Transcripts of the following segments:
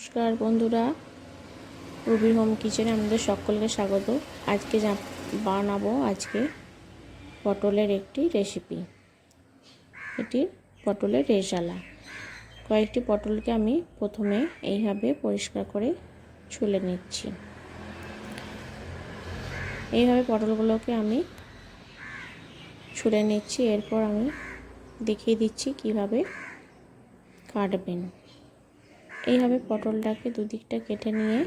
নমস্কার বন্ধুরা, Ruby home কিচেনে আমাদের সকলকে স্বাগত। আজকে বানাবো আজকে পটলের একটি রেসিপি এটি পটলের রেজালা। কয়েকটি পটলকে আমি প্রথমে এইভাবে পরিষ্কার করে ছুলে নিচ্ছি। এইভাবে পটলগুলোকে আমি ছুলে নিচ্ছি। এরপর আমি দেখিয়ে দিচ্ছি কীভাবে কাটবেন। এইভাবে পটলটাকে দুদিকটা কেটে নিয়ে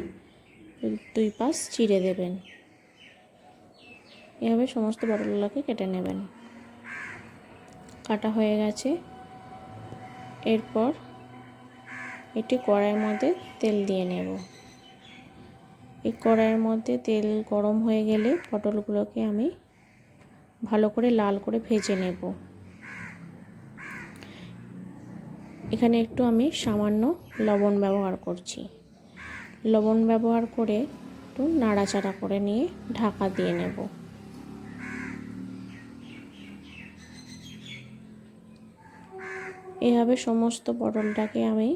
দুই পাশ চিড়ে দেবেন। এভাবে সমস্ত পটলগুলোকে কেটে নেবেন। কাটা হয়ে গেছে। এরপর একটি কড়াইয়ের মধ্যে তেল দিয়ে নেব। এই কড়াইয়ের মধ্যে তেল গরম হয়ে গেলে পটলগুলোকে আমি ভালো করে লাল করে ভেজে নেব। এখানে একটু আমি সামান্য লবণ ব্যবহার করছি। লবণ ব্যবহার করে একটু নাড়াচাড়া করে নিয়ে ঢাকা দিয়ে নেব। এভাবে সমস্ত পটলটাকে আমি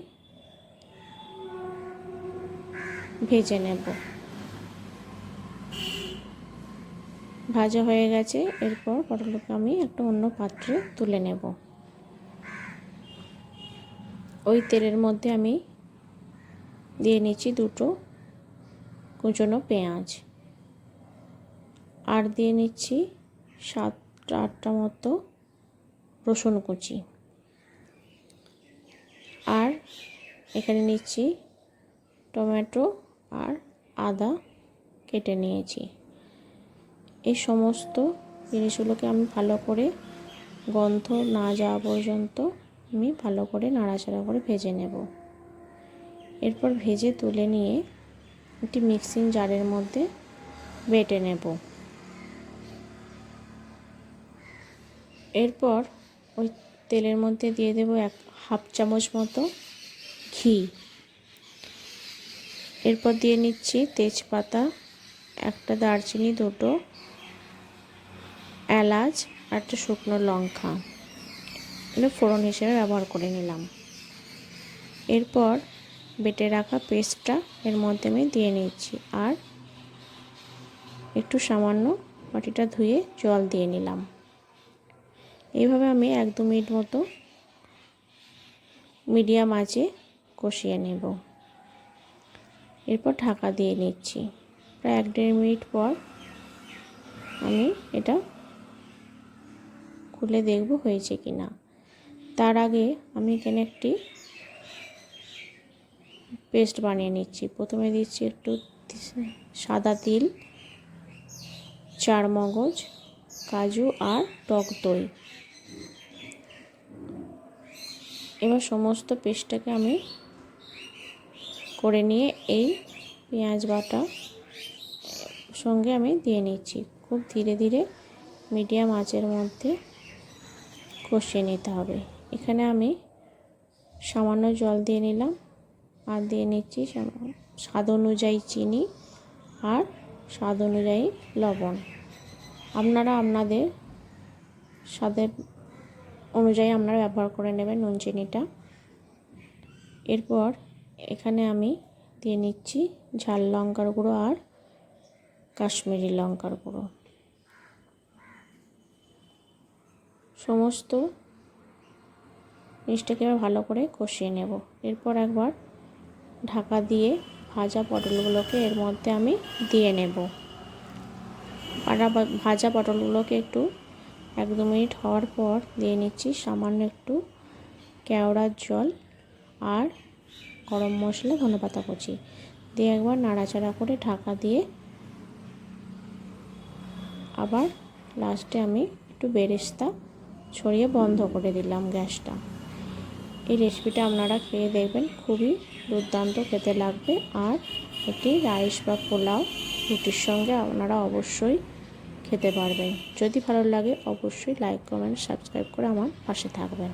ভেজে নেব। ভাজা হয়ে গেছে, এরপর পটলটাকে আমি একটা অন্য পাত্রে তুলে নেব। ওই তেলের মধ্যে আমি দিয়ে নিচ্ছি দুটো কুচনো পেঁয়াজ। আর দিয়ে নিচ্ছি সাতটা আটটা মতো রসুন কুচি। আর এখানে নিচ্ছি টমেটো আর আদা কেটে নিয়েছি। এই সমস্ত জিনিসগুলোকে আমি ভালো করে গন্ধ না যাওয়া পর্যন্ত আমি ভালো করে নাড়াচাড়া করে ভেজে নেব। এরপর ভেজে তুলে নিয়ে একটি মিক্সিং জারের মধ্যে বেটে নেব। এরপর ওই তেলের মধ্যে দিয়ে দেব এক হাফ চামচ মতো ঘি। এরপর দিয়ে নিচ্ছি তেজপাতা, একটা দারচিনি, দুটো এলাচ, আর একটা শুকনো লঙ্কা। এগুলো ফোড়ন হিসেবে ব্যবহার করে নিলাম। এরপর বেটে রাখা পেস্টটা এর মধ্যে আমি দিয়ে নিচ্ছি আর একটু সামান্য বাটিটা ধুয়ে জল দিয়ে নিলাম। এইভাবে আমি এক দু মিনিট মতো মিডিয়াম আঁচে কষিয়ে নেব। এরপর ঢাকা দিয়ে নিচ্ছি। প্রায় এক দেড় মিনিট পর আমি এটা খুলে দেখব হয়েছে কি না তার আগে আমি এখানে একটি পেস্ট বানিয়ে নিচ্ছি। প্রথমে দিচ্ছি একটু সাদা তিল চার মগজ কাজু আর টক দই। এবার সমস্ত পেস্টটাকে আমি করে নিয়ে এই পেঁয়াজ বাটা সঙ্গে আমি দিয়ে নিচ্ছি। খুব ধীরে ধীরে মিডিয়াম আঁচের মধ্যে কষিয়ে নিতে হবে। এখানে আমি সামান্য জল দিয়ে নিলাম আর দিয়ে নিচ্ছি স্বাদ অনুযায়ী চিনি আর স্বাদ অনুযায়ী লবণ। আপনারা আপনাদের স্বাদের অনুযায়ী আপনারা ব্যবহার করে নেবেন নুন চিনিটা। এরপর এখানে আমি দিয়ে নিচ্ছি ঝাল লঙ্কার গুঁড়ো আর কাশ্মীরি লঙ্কার গুঁড়ো। সমস্ত জিনিসটাকে এবার ভালো করে কষিয়ে নেব। এরপর একবার ঢাকা দিয়ে ভাজা পটলগুলোকে এর মধ্যে আমি দিয়ে নেব। ভাজা পটলগুলোকে একটু এক দু মিনিট হওয়ার পর দিয়ে নিচ্ছি সামান্য একটু কেওড়ার জল আর গরম মশলা ধনেপাতা কুচি। দিয়ে একবার নাড়াচাড়া করে ঢাকা দিয়ে আবার লাস্টে আমি একটু বেরেস্তা ছড়িয়ে বন্ধ করে দিলাম গ্যাসটা। এই রেসিপিটা আপনারা খেয়ে দেখবেন, খুবই দুর্দান্ত খেতে লাগবে। আর এটি রাইস বা পোলাও রুটির সঙ্গে আপনারা অবশ্যই খেতে পারবেন। যদি ভালো লাগে, অবশ্যই লাইক, কমেন্ট, সাবস্ক্রাইব করে আমার পাশে থাকবেন।